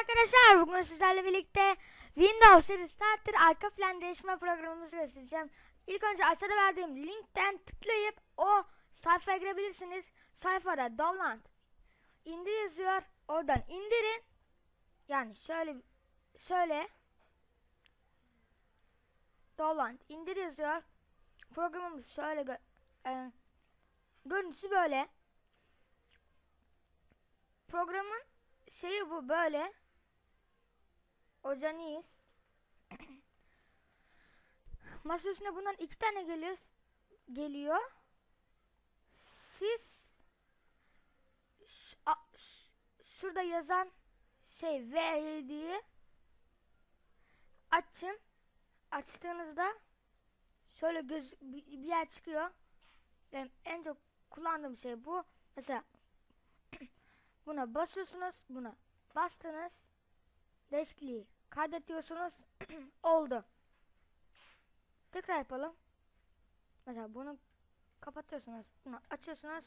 Merhaba arkadaşlar. Bugün sizlerle birlikte Windows Series Starter arka plan değiştirme programımızı göstereceğim. İlk önce aşağıda verdiğim linkten tıklayıp o sayfaya girebilirsiniz. Sayfada download indir yazıyor. Oradan indirin. Yani şöyle şöyle download indir yazıyor. Programımız şöyle gö- e, görüntüsü böyle. Programın şeyi bu böyle. Ocanis. Masa üstüne bundan iki tane geliyor. Geliyor. Siz şurada yazan şey V7'yi açın. Açtığınızda şöyle göz bir yer çıkıyor. Benim en çok kullandığım şey bu. Mesela Buna basıyorsunuz. Buna bastınız. Değişikliği kaydediyorsunuz. Oldu. Tekrar yapalım. Mesela bunu kapatıyorsunuz. Bunu açıyorsunuz.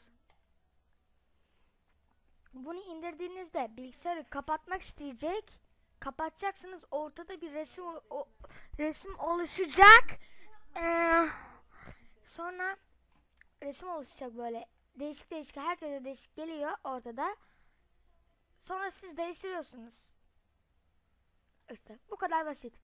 Bunu indirdiğinizde bilgisayarı kapatmak isteyecek. Kapatacaksınız. Ortada bir resim o- resim oluşacak. Ee, sonra resim oluşacak böyle. Değişik değişik herkese değişik geliyor ortada. Sonra siz değiştiriyorsunuz. İşte bu kadar basit.